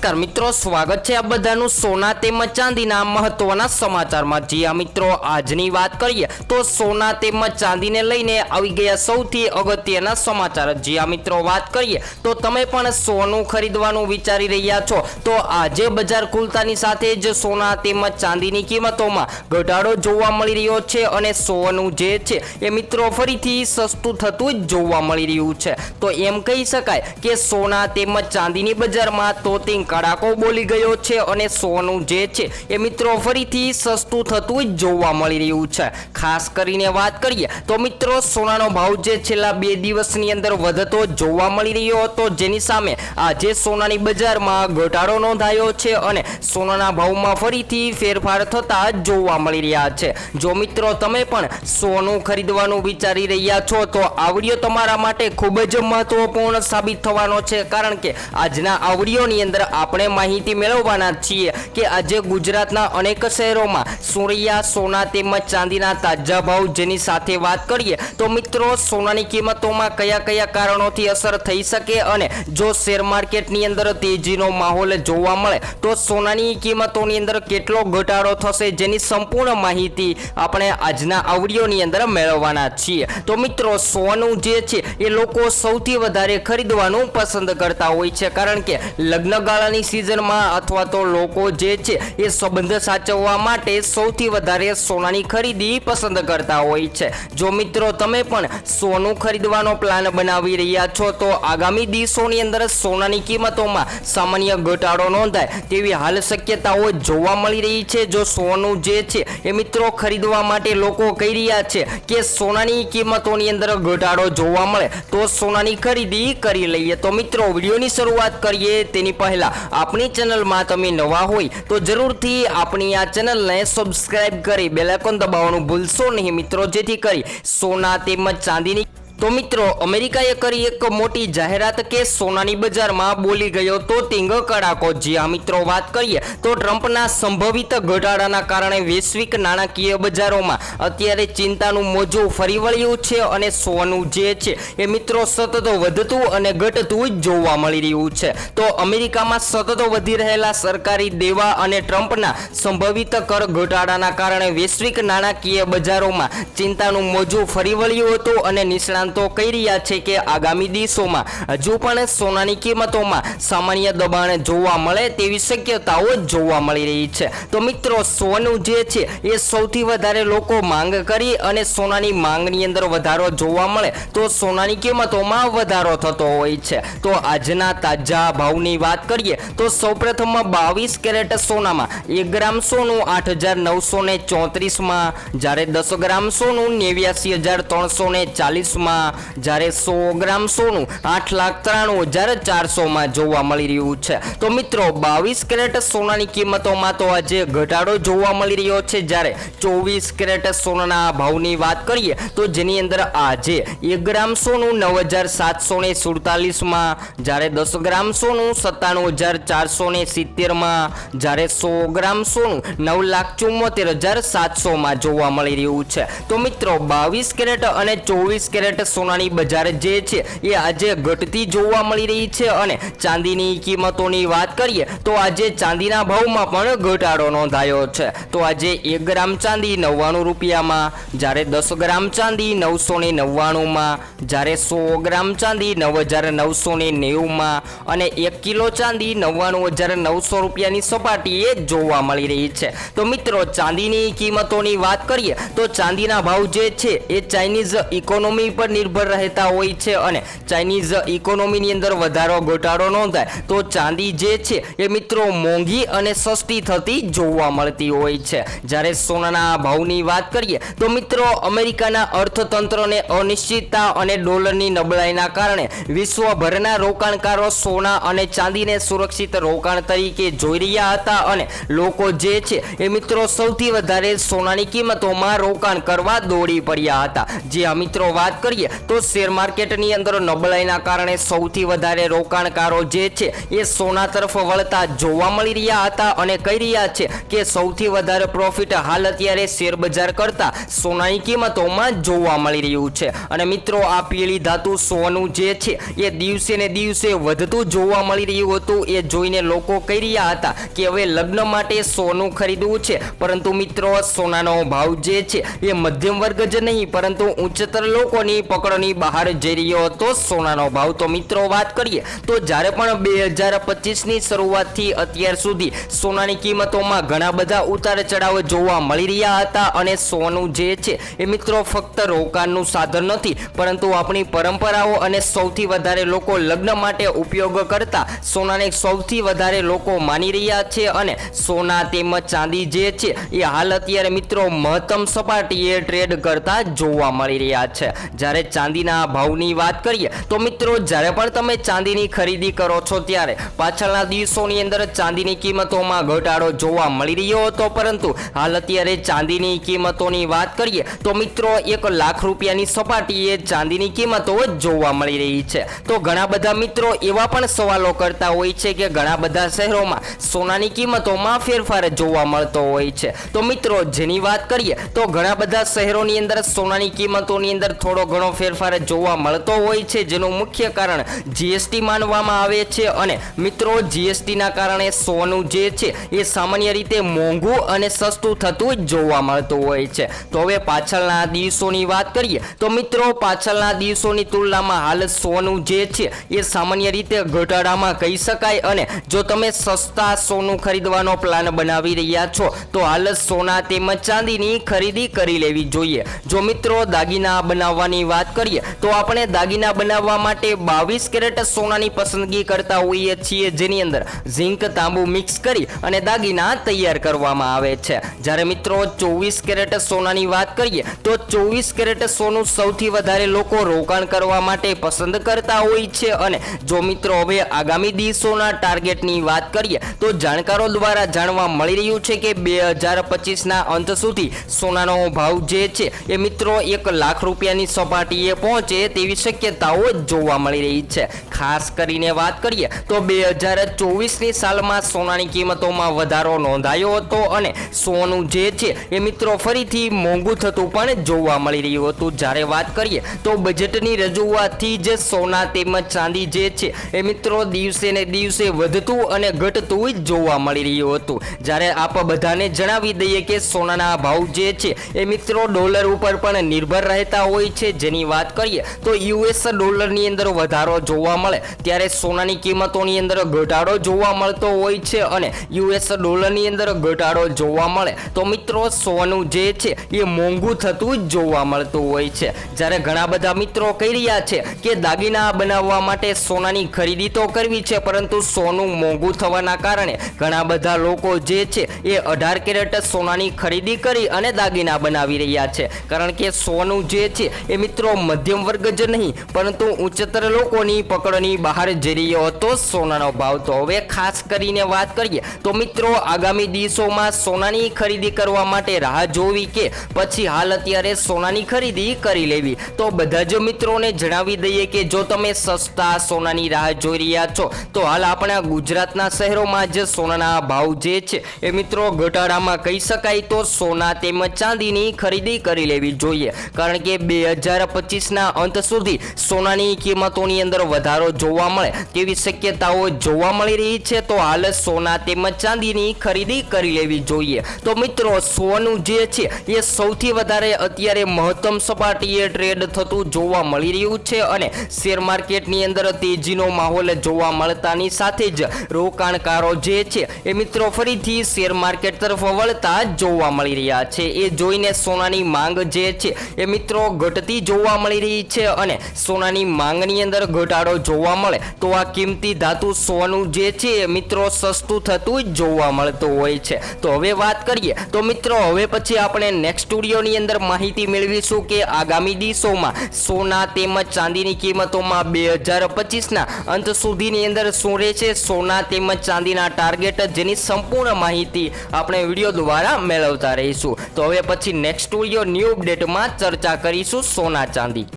નમસ્કાર મિત્રો, સ્વાગત છે આ બધાનું સોના તેમજ ચાંદીના મહત્વના સમાચારમાં. જી આ મિત્રો, આજની વાત કરીએ તો સોના તેમજ ચાંદીને લઈને આવી ગયા સૌથી અગત્યના સમાચાર. જી આ મિત્રો, વાત કરીએ તો તમે પણ સોનું ખરીદવાનું વિચારી રહ્યા છો. તો આજે બજાર ખુલતાની સાથે જ સોના તેમજ ચાંદીની કિંમતોમાં ઘટાડો જોવા મળી રહ્યો છે અને સોનું જે છે એ મિત્રો ફરીથી સસ્તું થતું જ જોવા મળી રહ્યું છે. તો એમ કહી શકાય કે સોના તેમજ ચાંદીની બજારમાં તોતિંગ કડાકો બોલી ગયો છે અને સોનું જે છે એ મિત્રો ફરીથી સસ્તું થતું જ જોવા મળી રહ્યું છે. ખાસ કરીને વાત કરીએ તો મિત્રો, સોનાનો ભાવ જે છેલ્લા બે દિવસની અંદર વધતો જોવા મળી રહ્યો હતો. જેની સામે આજે સોનાની બજારમાં ઘટાડો નોંધાયો છે અને સોનાના ભાવમાં ફરીથી ફેરફાર થતા જોવા મળી રહ્યા છે. જો મિત્રો, તમે પણ સોનું ખરીદવાનું વિચારી રહ્યા છો, તો આવડિયો તમારા માટે ખૂબ જ મહત્વપૂર્ણ સાબિત થવાનો છે. કારણ કે આજના આવડીઓની અંદર આપણે માહિતી મેળવવાના છીએ કે આજે ગુજરાતના અનેક શહેરોમાં સૂર્યા, સોના તેમજ ચાંદીના તાજા ભાવ જેની સાથે વાત કરીએ તો મિત્રો, સોનાની કિંમતોમાં કયા કયા કારણોથી અસર થઈ શકે અને જો શેર માર્કેટની અંદર તેજીનો માહોલ જોવા મળે તો સોનાની કિંમતોની અંદર કેટલો ઘટાડો થશે જેની સંપૂર્ણ માહિતી આપણે આજના આવડીઓની અંદર મેળવવાના છીએ. તો મિત્રો, સોનું જે છે એ લોકો સૌથી વધારે ખરીદવાનું પસંદ કરતા હોય છે. કારણ કે લગ્નગાળાની સિઝનમાં અથવા તો લોકો જે છે એ સંબંધ સાચવવા માટે સૌથી વધારે સોનાની ખરીદી પસંદ કરતા હોય છે. જો મિત્રો તમે પણ સોનું ખરીદવાનો પ્લાન બનાવી રહ્યા છો, તો આગામી દિવસોની અંદર સોનાની કિંમતોમાં સામાન્ય ઘટાડો નોંધાય તેવી હાલ શક્યતાઓ જોવા મળી રહી છે. જો સોનું જે છે એ મિત્રો ખરીદવા માટે લોકો કહી રહ્યા છે કે સોનાની કિંમતોની અંદર ઘટાડો જોવા મળે, તો સોનાની ખરીદી કરી લઈએ. તો મિત્રો, વિડીયોની શરૂઆત કરીએ. તેની પહેલા આપણી ચેનલમાં તમે નવા હોય તો જરૂરથી આપણી આ ચેનલને સબસ્ક્રાઈબ કરી બેલાઇકોન દબાવવાનું ભૂલશો નહીં મિત્રો, જેથી કરી સોના તેમજ ચાંદીની તો મિત્રો, અમેરિકાએ કરી એક મોટી જાહેરાત કે સોનાની બજારમાં બોલી ગયો તો તિંગ કડાકો. જે આ મિત્રો, વાત કરીએ તો ટ્રમ્પના સંભવિત ઘટાડાના કારણે વૈશ્વિક નાણાકીય બજારોમાં અત્યારે ચિંતાનું મોજું ફરી વળ્યું છે અને સોનું જે છે એ મિત્રો સતત વધતું અને ઘટતું જ જોવા મળી રહ્યું છે. તો અમેરિકામાં સતત વધી રહેલા સરકારી દેવા અને ટ્રમ્પના સંભવિત કર ઘટાડાના કારણે વૈશ્વિક નાણાકીય બજારોમાં ચિંતાનું મોજું ફરી વળ્યું હતું અને નિષ્ણાંત નિષ્ણાંતો કહી રહ્યા છે કે આગામી દિવસોમાં હજુ પણ સોનાની કિંમતોમાં સામાન્ય દબાણ જોવા મળે તેવી શક્યતાઓ જોવા મળી રહી છે. તો મિત્રો, સોનું જે છે, એ સૌથી વધારે લોકો માંગ કરી અને સોનાની માંગની અંદર વધારો જોવા મળે તો સોનાની કિંમતોમાં વધારો થતો હોય છે. તો આજના તાજા ભાવની વાત કરીએ તો સૌપ્રથમ બાવીસ કેરેટ સોનામાં એક ગ્રામ સોનું આઠ હજાર નવસો ચોત્રીસમાં, જ્યારે દસ ગ્રામ સોનું નેવ્યાસી હજાર ત્રણસો ને જ્યારે સો ગ્રામ સોનું આઠ લાખ ત્રાણું હજાર ચારસોમાં જોવા મળી રહ્યું છે. તો મિત્રો, બાવીસ કેરેટ સોનાની કિંમતોમાં તો આજે ઘટાડો જોવા મળી રહ્યો છે. જ્યારે ચોવીસ કેરેટ સોનાના ભાવની વાત કરીએ, તો જેની અંદર આજે એક ગ્રામ સોનું નવ હજાર સાતસો ને સુડતાલીસમાં, જ્યારે દસ ગ્રામ સોનું સત્તાણું હજાર ચારસો ને સિત્તેરમાં, જ્યારે સો ગ્રામ સોનું નવ લાખ ચુમ્મોતેર હજાર સાતસોમાં જોવા મળી રહ્યું છે. તો મિત્રો, બાવીસ કેરેટ અને ચોવીસ કેરેટ સોનાની બજાર જે છે એ આજે ઘટતી જોવા મળી રહી છે અને ચાંદીની કિંમતોની વાત કરીએ તો આજે ચાંદીના ભાવમાં પણ ઘટાડો નોંધાયો છે. તો આજે એક ગ્રામ ચાંદી નવ્વાણું રૂપિયામાં, જ્યારે દસ ગ્રામ ચાંદી નવસો ને નવ્વાણુંમાં, જ્યારે સો ગ્રામ ચાંદી નવ હજાર નવસો ને નેવુંમાં અને એક કિલો ચાંદી નવ્વાણું હજાર નવસો રૂપિયાની સપાટીએ જોવા મળી રહી છે. તો મિત્રો, ચાંદીની કિંમતોની વાત કરીએ તો ચાંદીના ભાવ જે છે એ ચાઇનીઝ ઇકોનોમી પર નિર્ભર રહેતા હોય છે અને ચાઇનીઝ ઇકોનોમીની અંદર વધારો ઘટાડો નોંધાય, તો ચાંદી જે છે એ મિત્રો મોંઘી અને સસ્તી થતી જોવા મળતી હોય છે. જ્યારે સોનાના ભાવની વાત કરીએ, તો મિત્રો અમેરિકાના અર્થતંત્રને અનિશ્ચિતતા અને ડોલરની નબળાઈના કારણે વિશ્વભરના રોકાણકારો સોના અને ચાંદીને સુરક્ષિત રોકાણ તરીકે જોઈ રહ્યા હતા અને લોકો જે છે એ મિત્રો સૌથી વધારે સોનાની કિંમતોમાં રોકાણ કરવા દોડી પડ્યા હતા. જે મિત્રો વાત કરીએ કરીએ તો શેર માર્કેટની અંદર નબળાઈના કારણે સૌથી વધારે રોકાણકારો જે છે એ સોના તરફ વળતા જોવા મળી રહ્યા હતા અને કહી રહ્યા છે કે સૌથી વધારે પ્રોફિટ હાલ અત્યારે શેર બજાર કરતા સોનાની કિંમતોમાં જોવા મળી રહ્યું છે. અને મિત્રો, આ પીળી ધાતુ સોનું જે છે એ દિવસે ને દિવસે વધતું જોવા મળી રહ્યું હતું. એ જોઈને લોકો કહી રહ્યા હતા કે હવે લગ્ન માટે સોનું ખરીદવું છે. પરંતુ મિત્રો, સોનાનો ભાવ જે છે એ મધ્યમ વર્ગ જ નહીં, પરંતુ ઉચ્ચતર લોકોની પકડની બહાર જઈ રહ્યો હતો. સોનાનો ભાવ તો મિત્રો વાત કરીએ તો જ્યારે પણ બે હજાર પચીસની શરૂઆતથી અત્યાર સુધી સોનાની કિંમતોમાં ઘણા બધા ઉતાર ચઢાવ જોવા મળી રહ્યા હતા અને સોનું જે છે એ મિત્રો ફક્ત રોકાણનું સાધન નથી, પરંતુ આપણી પરંપરાઓ અને સૌથી વધારે લોકો લગ્ન માટે ઉપયોગ કરતા સોનાને સૌથી વધારે લોકો માની રહ્યા છે અને સોના તેમજ ચાંદી જે છે એ હાલ અત્યારે મિત્રો મહત્તમ સપાટીએ ટ્રેડ કરતા જોવા મળી રહ્યા છે. જ્યારે ચાંદીના ભાવની વાત કરીએ, તો મિત્રો જ્યારે પણ તમે ચાંદીની ખરીદી કરો છો ત્યારે પાછળના દિવસોની અંદર ચાંદીની કિંમતોમાં ઘટાડો જોવા મળી રહ્યો હતો. પરંતુ હાલ અત્યારે ચાંદીની કિંમતોની વાત કરીએ, તો મિત્રો એક લાખ રૂપિયાની સપાટીએ ચાંદીની કિંમતો જોવા મળી રહી છે. તો ઘણા બધા મિત્રો એવા પણ સવાલો કરતા હોય છે કે ઘણા બધા શહેરોમાં સોનાની કિંમતોમાં ફેરફાર જોવા મળતો હોય છે. તો મિત્રો જેની વાત કરીએ, તો ઘણા બધા શહેરોની અંદર સોનાની કિંમતોની અંદર થોડો ઘણો ફેરફાર જોવા મળતો હોય છે, જેનું મુખ્ય કારણ જીએસટી માનવામાં આવે છે અને મિત્રો જીએસટીના કારણે સોનું જે છે, એ સામાન્ય રીતે મોંઘું અને સસ્તું થતું જ જોવા મળતું હોય છે. તો હવે પાછળના દિવસોની વાત કરીએ, તો મિત્રો, પાછળના દિવસોની તુલનામાં હાલ સોનું જે છે, એ સામાન્ય રીતે ઘટાડામાં કહી શકાય અને જો તમે સસ્તા સોનું ખરીદવાનો પ્લાન બનાવી રહ્યા છો, તો હાલ સોના તેમજ ચાંદીની ખરીદી કરી લેવી જોઈએ. જો મિત્રો, દાગીના બનાવવાની વાત કરીએ, તો આપણે દાગીના બનાવવા માટે બાવીસ કેરેટ સોનાની પસંદગી કરતા હોઈએ છીએ, જેની અંદર ઝીંક તાંબુ મિક્સ કરી અને દાગીના તૈયાર કરવામાં આવે છે. જ્યારે મિત્રો, ચોવીસ કેરેટ સોનાની વાત કરીએ, તો ચોવીસ કેરેટ સોનું સૌથી વધારે લોકો રોકાણ કરવા માટે પસંદ કરતા હોય છે. અને જો મિત્રો, હવે આગામી દિવસોના ટાર્ગેટની વાત કરીએ, તો જાણકારો દ્વારા જાણવા મળી રહ્યું છે કે બે હજાર પચીસના અંત સુધી સોનાનો ભાવ જે છે, એ મિત્રો, એક લાખ રૂપિયાની સપાટીએ પહોંચે તેવી શક્યતાઓ જોવા મળી રહી છે. ખાસ કરીને વાત કરીએ તો બે હજાર ચોવીસની સાલમાં સોનાની કિંમતોમાં વધારો નોંધાયો હતો અને સોનું જે છે એ મિત્રો ફરીથી મોંઘું થતું પણ જોવા મળી રહ્યું હતું. જ્યારે વાત કરીએ તો બજેટની રજૂઆતથી જ સોના તેમજ ચાંદી જે છે એ મિત્રો દિવસે ને દિવસે વધતું અને ઘટતું જોવા મળી રહ્યું હતું. જ્યારે આપ બધાને જણાવી દઈએ કે સોનાના ભાવ જે છે એ મિત્રો ડોલર ઉપર પણ નિર્ભર રહેતા હોય છે. જેની વાત કરીએ, તો યુએસ ડોલરની અંદર વધારો જોવા મળે. ત્યારે સોનાની કિંમતોની અંદર ઘટાડો જોવા મળતો હોય છે અને યુએસ ડોલરની અંદર ઘટાડો જોવા મળે. તો મિત્રો, સોનું જે છે, એ મોંઘું થતું જ જોવા મળતું હોય છે. જ્યારે ઘણા બધા મિત્રો કહી રહ્યા છે કે દાગીના બનાવવા માટે સોનાની ખરીદી તો કરવી છે, પરંતુ સોનું મોંઘું થવાના કારણે ઘણા બધા લોકો જે છે, એ અઢાર કેરેટ સોનાની ખરીદી કરી અને દાગીના બનાવી રહ્યા છે. કારણ કે સોનું જે છે, એ મિત્રો મધ્યમ વર્ગ જ નહીં, પરંતુ ઉચ્ચતર લોકોની પકડની બહાર જઈ રહ્યો હતો સોનાનો ભાવ. તો હવે ખાસ કરીને વાત કરીએ, તો મિત્રો, આગામી દિવસોમાં સોનાની ખરીદી કરવા માટે રાહ જોવી કે પછી હાલ અત્યારે સોનાની ખરીદી કરી લેવી? તો બધા જ મિત્રોને જણાવી દઈએ કે જો તમે સસ્તા સોનાની રાહ જોઈ રહ્યા છો, તો હાલ આપણા ગુજરાતના શહેરોમાં જ સોનાના ભાવ જે છે, એ મિત્રો ઘટાડામાં કહી શકાય તો સોના તેમજ ચાંદીની ખરીદી કરી લેવી જોઈએ. કારણ કે બે હજાર પચીસના અંત સુધી સોનાની કિંમતોની અંદર વધારો જોવા મળે તેવી શક્યતાઓ જોવા મળી રહી છે, તો હાલ સોના તેમજ ચાંદીની ખરીદી કરી લેવી જોઈએ. તો મિત્રો, સોનું જે છે, એ સૌથી વધારે અત્યારે મહત્તમ સપાટીએ ટ્રેડ થતું જોવા મળી રહ્યું છે અને શેર માર્કેટની અંદર તેજીનો માહોલ જોવા મળતાની સાથે જ રોકાણકારો જે છે, એ મિત્રો ફરીથી શેર માર્કેટ તરફ વળતા જોવા મળી રહ્યા છે. એ જોઈને સોનાની માંગ જે છે, એ મિત્રો ઘટતી જોવા મળી રહી છે અને સોનાની માંગની અંદર ઘટાડો જોવા મળે. તો આ કિંમતી ધાતુ સોનું જે છે મિત્રો સસ્તું થતું જોવા મળતું હોય છે. તો હવે વાત કરીએ. તો મિત્રો, હવે પછી આપણે નેક્સ્ટ સ્ટુડિયોની અંદર માહિતી મેળવીશું કે આગામી દિવસોમાં સોના તેમજ ચાંદીની કિંમતોમાં બે હજાર પચીસના અંત સુધીની અંદર શું રહેશે? સોના તેમજ ચાંદીના ટાર્ગેટ જેની સંપૂર્ણ માહિતી આપણે વીડિયો દ્વારા મેળવતા રહીશું. તો હવે પછી નેક્સ્ટ સ્ટુડિયો ન્યૂ અપડેટમાં ચર્ચા કરીશું સોના ચાંદી